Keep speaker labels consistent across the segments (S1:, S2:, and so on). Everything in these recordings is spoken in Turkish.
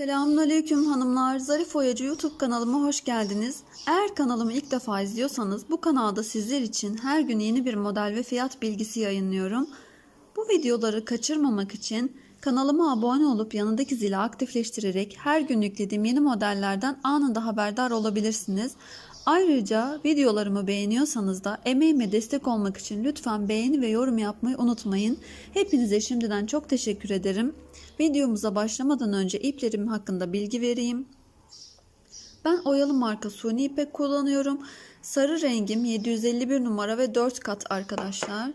S1: Selamünaleyküm hanımlar. Zarif Oyacı YouTube kanalıma hoş geldiniz. Eğer kanalımı ilk defa izliyorsanız bu kanalda sizler için her gün yeni bir model ve fiyat bilgisi yayınlıyorum. Bu videoları kaçırmamak için kanalıma abone olup yanındaki zili aktifleştirerek her gün yüklediğim yeni modellerden anında haberdar olabilirsiniz. Ayrıca videolarımı beğeniyorsanız da emeğime destek olmak için lütfen beğeni ve yorum yapmayı unutmayın. Hepinize şimdiden çok teşekkür ederim. Videomuza başlamadan önce iplerim hakkında bilgi vereyim. Ben oyalı marka suni ipek kullanıyorum. Sarı rengim 751 numara ve 4 kat arkadaşlar.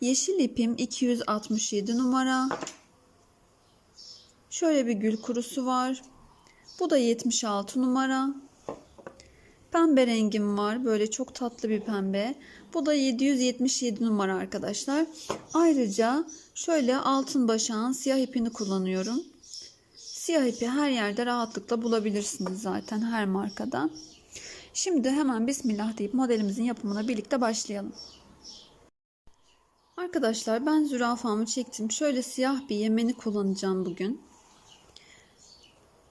S1: Yeşil ipim 267 numara. Şöyle bir gül kurusu var. Bu da 76 numara. Pembe rengim var. Böyle çok tatlı bir pembe. Bu da 777 numara arkadaşlar. Ayrıca şöyle altın başağın siyah ipini kullanıyorum. Siyah ipi her yerde rahatlıkla bulabilirsiniz zaten her markada. Şimdi hemen bismillah deyip modelimizin yapımına birlikte başlayalım. Arkadaşlar ben zürafamı çektim. Şöyle siyah bir yemeni kullanacağım bugün.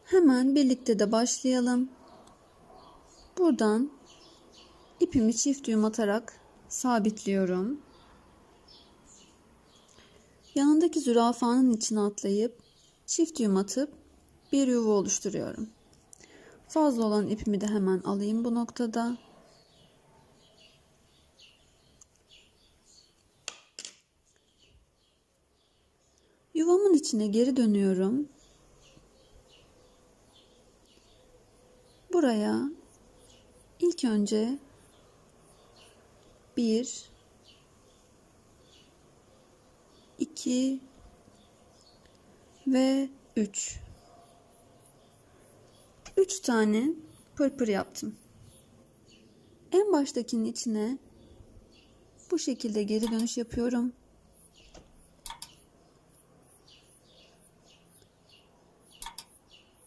S1: Hemen birlikte de başlayalım. Buradan ipimi çift düğüm atarak sabitliyorum. Yanındaki zürafanın içine atlayıp çift düğüm atıp bir yuva oluşturuyorum. Fazla olan ipimi de hemen alayım bu noktada. Yuvamın içine geri dönüyorum. Buraya ilk önce bir, iki ve üç. Üç tane pırpır yaptım. En baştakinin içine bu şekilde geri dönüş yapıyorum.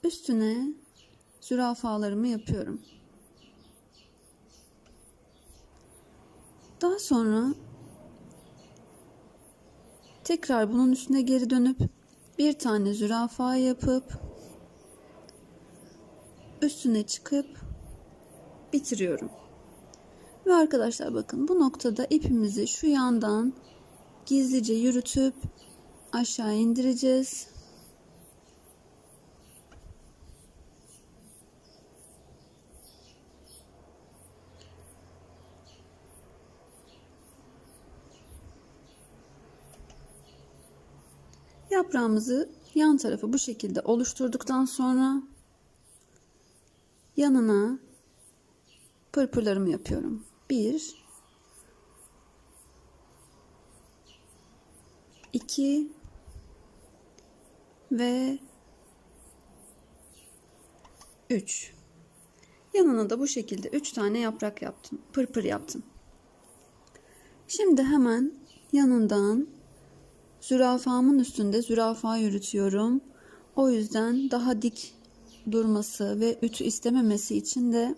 S1: Üstüne zürafalarımı yapıyorum. Daha sonra tekrar bunun üstüne geri dönüp bir tane zürafa yapıp üstüne çıkıp bitiriyorum. Ve arkadaşlar bakın bu noktada ipimizi şu yandan gizlice yürütüp aşağı indireceğiz. Yaprağımızı yan tarafı bu şekilde oluşturduktan sonra yanına pırpırlarımı yapıyorum. Bir, iki ve üç. Yanına da bu şekilde üç tane yaprak yaptım. Pırpır yaptım. Şimdi hemen yanından Zürafamın üstünde zürafa yürütüyorum. O yüzden daha dik durması ve ütü istememesi için de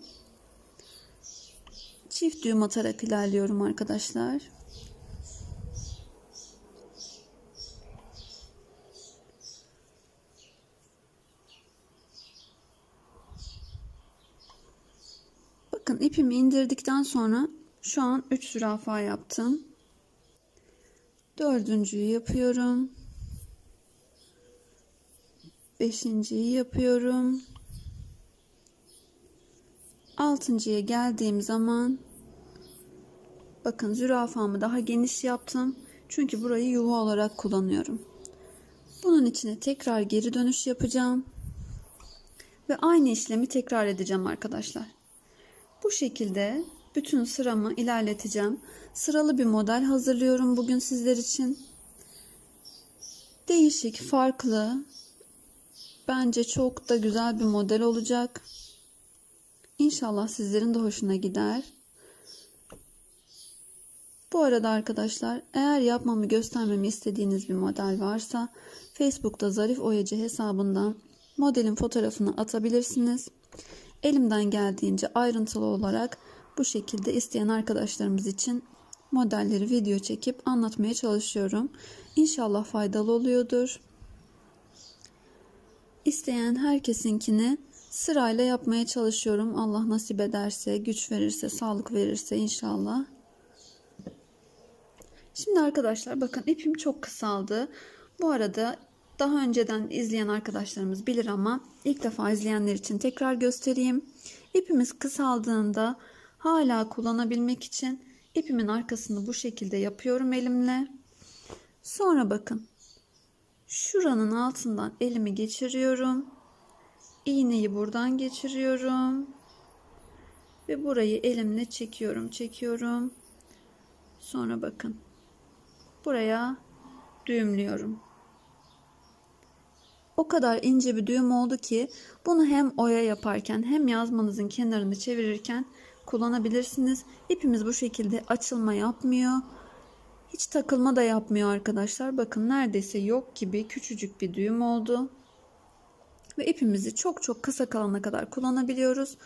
S1: çift düğüm atarak ilerliyorum arkadaşlar. Bakın ipimi indirdikten sonra şu an 3 zürafa yaptım. Dördüncüyü yapıyorum. Beşinciyi yapıyorum. Altıncıya geldiğim zaman bakın zürafamı daha geniş yaptım. Çünkü burayı yuva olarak kullanıyorum. Bunun içine tekrar geri dönüş yapacağım. Ve aynı işlemi tekrar edeceğim arkadaşlar. Bu şekilde bütün sıramı ilerleteceğim. Sıralı bir model hazırlıyorum bugün sizler için. Değişik, farklı. Bence çok da güzel bir model olacak. İnşallah sizlerin de hoşuna gider. Bu arada arkadaşlar eğer yapmamı göstermemi istediğiniz bir model varsa Facebook'ta Zarif Oyacı hesabından modelin fotoğrafını atabilirsiniz. Elimden geldiğince ayrıntılı olarak bu şekilde isteyen arkadaşlarımız için modelleri video çekip anlatmaya çalışıyorum. İnşallah faydalı oluyordur. isteyen herkesinkini sırayla yapmaya çalışıyorum. Allah nasip ederse, güç verirse, sağlık verirse inşallah. Şimdi arkadaşlar bakın ipim çok kısaldı. Bu arada daha önceden izleyen arkadaşlarımız bilir ama ilk defa izleyenler için tekrar göstereyim. İpimiz kısaldığında hala kullanabilmek için ipimin arkasını bu şekilde yapıyorum elimle. Sonra bakın şuranın altından elimi geçiriyorum. İğneyi buradan geçiriyorum. Ve burayı elimle çekiyorum, çekiyorum. Sonra bakın. Buraya düğümlüyorum. O kadar ince bir düğüm oldu ki bunu hem oya yaparken hem yazmanızın kenarını çevirirken kullanabilirsiniz. İpimiz bu şekilde açılma yapmıyor. Hiç takılma da yapmıyor arkadaşlar. Bakın neredeyse yok gibi küçücük bir düğüm oldu. Ve ipimizi çok çok kısa kalana kadar kullanabiliyoruz.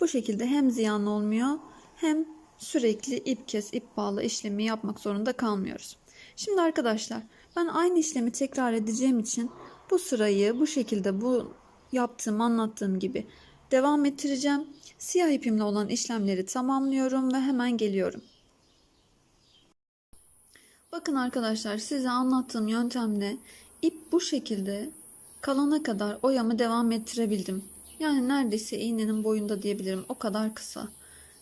S1: Bu şekilde hem ziyan olmuyor hem sürekli ip kes ip bağla işlemi yapmak zorunda kalmıyoruz. Şimdi arkadaşlar ben aynı işlemi tekrar edeceğim için bu sırayı bu şekilde bu yaptığım anlattığım gibi devam ettireceğim. Siyah ipimle olan işlemleri tamamlıyorum ve hemen geliyorum. Bakın arkadaşlar size anlattığım yöntemle ip bu şekilde kalana kadar oyamı devam ettirebildim. Yani neredeyse iğnenin boyunda diyebilirim. O kadar kısa.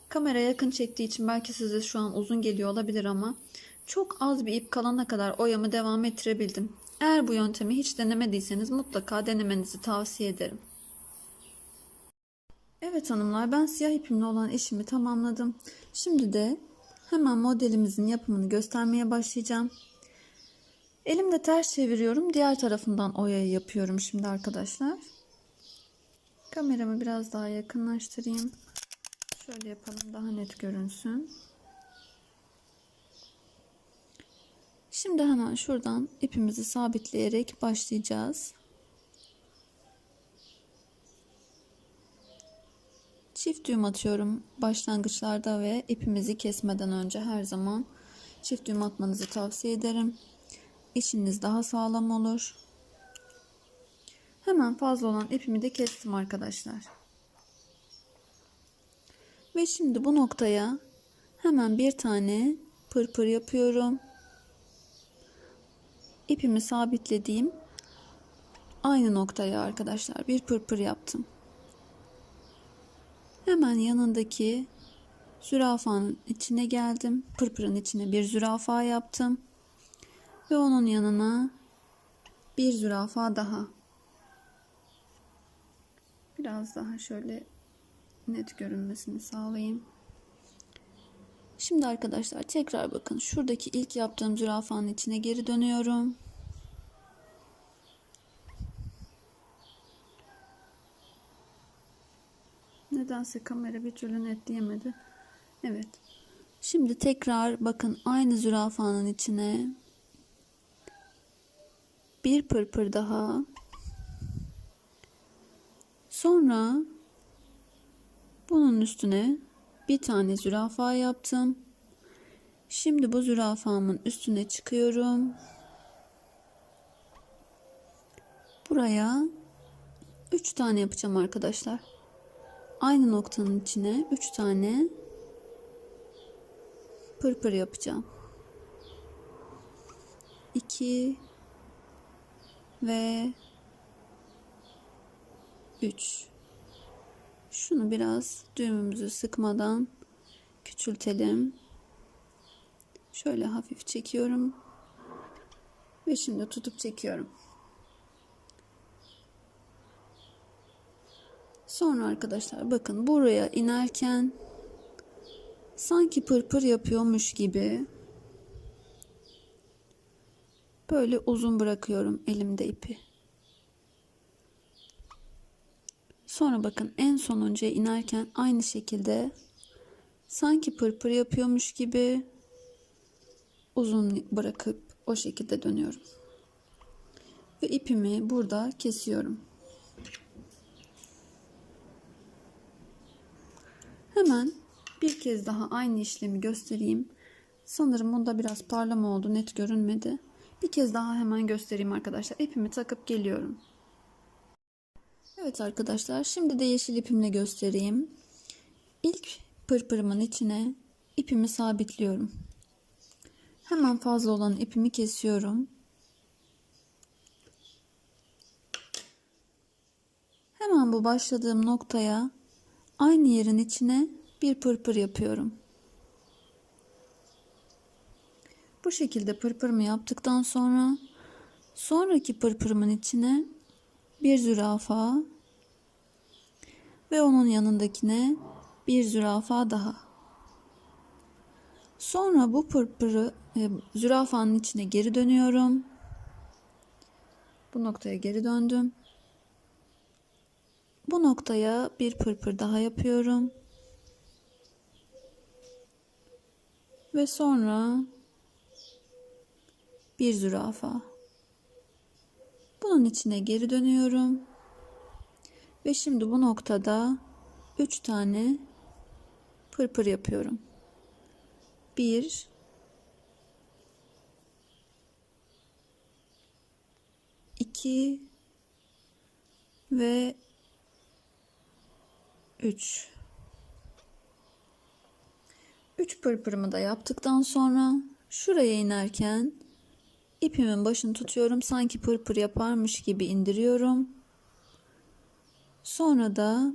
S1: Kamera yakın çektiği için belki size şu an uzun geliyor olabilir ama çok az bir ip kalana kadar oyamı devam ettirebildim. Eğer bu yöntemi hiç denemediyseniz mutlaka denemenizi tavsiye ederim. Evet hanımlar ben siyah ipimle olan işimi tamamladım. Şimdi de hemen modelimizin yapımını göstermeye başlayacağım. Elimde ters çeviriyorum. Diğer tarafından oyayı yapıyorum şimdi arkadaşlar. Kameramı biraz daha yakınlaştırayım. Şöyle yapalım daha net görünsün. Şimdi hemen şuradan ipimizi sabitleyerek başlayacağız. Çift düğüm atıyorum başlangıçlarda ve ipimizi kesmeden önce her zaman çift düğüm atmanızı tavsiye ederim. İşiniz daha sağlam olur. Hemen fazla olan ipimi de kestim arkadaşlar. Ve şimdi bu noktaya hemen bir tane pırpır yapıyorum. İpimi sabitlediğim aynı noktaya arkadaşlar bir pırpır yaptım. Hemen yanındaki zürafanın içine geldim. Pırpırın içine bir zürafa yaptım. Ve onun yanına bir zürafa daha. Biraz daha şöyle net görünmesini sağlayayım. Şimdi arkadaşlar tekrar bakın şuradaki ilk yaptığım zürafanın içine geri dönüyorum. Nedense kamera bir türlü netleyemedi. Evet. Şimdi tekrar bakın aynı zürafanın içine bir pırpır daha. Sonra bunun üstüne bir tane zürafa yaptım. Şimdi bu zürafamın üstüne çıkıyorum. Buraya 3 tane yapacağım arkadaşlar. Aynı noktanın içine 3 tane pırpır yapacağım. 2 ve 3 şunu biraz düğümümüzü sıkmadan küçültelim. Şöyle hafif çekiyorum. Ve şimdi tutup çekiyorum. Sonra arkadaşlar bakın buraya inerken sanki pırpır yapıyormuş gibi böyle uzun bırakıyorum elimde ipi. Sonra bakın en sonuncuya inerken aynı şekilde sanki pırpır yapıyormuş gibi uzun bırakıp o şekilde dönüyorum. Ve ipimi burada kesiyorum. Hemen bir kez daha aynı işlemi göstereyim. Sanırım bunda biraz parlama oldu. Net görünmedi. Bir kez daha hemen göstereyim arkadaşlar. İpimi takıp geliyorum. Evet arkadaşlar şimdi de yeşil ipimle göstereyim. İlk pırpırımın içine ipimi sabitliyorum. Hemen fazla olan ipimi kesiyorum. Hemen bu başladığım noktaya aynı yerin içine bir pırpır yapıyorum. Bu şekilde pırpırımı yaptıktan sonra sonraki pırpırımın içine bir zürafa ve onun yanındakine bir zürafa daha. Sonra bu pırpırı e, zürafanın içine geri dönüyorum. Bu noktaya geri döndüm. Bu noktaya bir pırpır daha yapıyorum. Ve sonra bir zürafa. Bunun içine geri dönüyorum. Ve şimdi bu noktada 3 tane pırpır yapıyorum. 1 2 ve 3 3 pırpırımı da yaptıktan sonra şuraya inerken ipimin başını tutuyorum sanki pırpır yaparmış gibi indiriyorum. Sonra da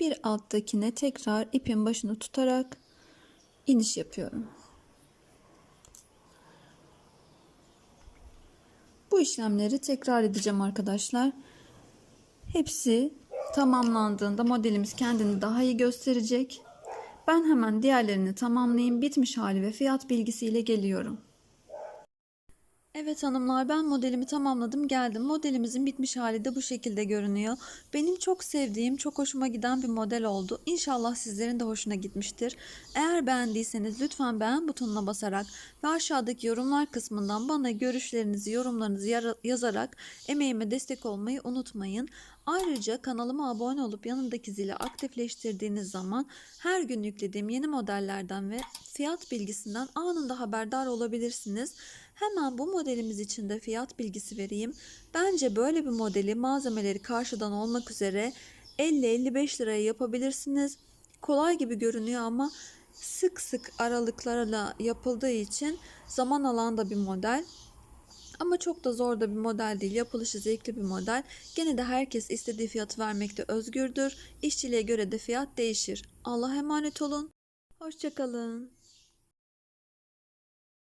S1: bir alttakine tekrar ipin başını tutarak iniş yapıyorum. Bu işlemleri tekrar edeceğim arkadaşlar. Hepsi tamamlandığında modelimiz kendini daha iyi gösterecek. Ben hemen diğerlerini tamamlayayım. Bitmiş hali ve fiyat bilgisiyle geliyorum. Evet hanımlar ben modelimi tamamladım geldim. Modelimizin bitmiş hali de bu şekilde görünüyor. Benim çok sevdiğim, çok hoşuma giden bir model oldu. İnşallah sizlerin de hoşuna gitmiştir. Eğer beğendiyseniz lütfen beğen butonuna basarak ve aşağıdaki yorumlar kısmından bana görüşlerinizi, yorumlarınızı yazarak emeğime destek olmayı unutmayın. Ayrıca kanalıma abone olup yanındaki zili aktifleştirdiğiniz zaman her gün yüklediğim yeni modellerden ve fiyat bilgisinden anında haberdar olabilirsiniz. Hemen bu modelimiz için de fiyat bilgisi vereyim. Bence böyle bir modeli malzemeleri karşıdan olmak üzere 50-55 liraya yapabilirsiniz. Kolay gibi görünüyor ama sık sık aralıklarla yapıldığı için zaman alan da bir model. Ama çok da zor da bir model değil. Yapılışı zevkli bir model. Gene de herkes istediği fiyatı vermekte özgürdür. İşçiliğe göre de fiyat değişir. Allah'a emanet olun. Hoşçakalın.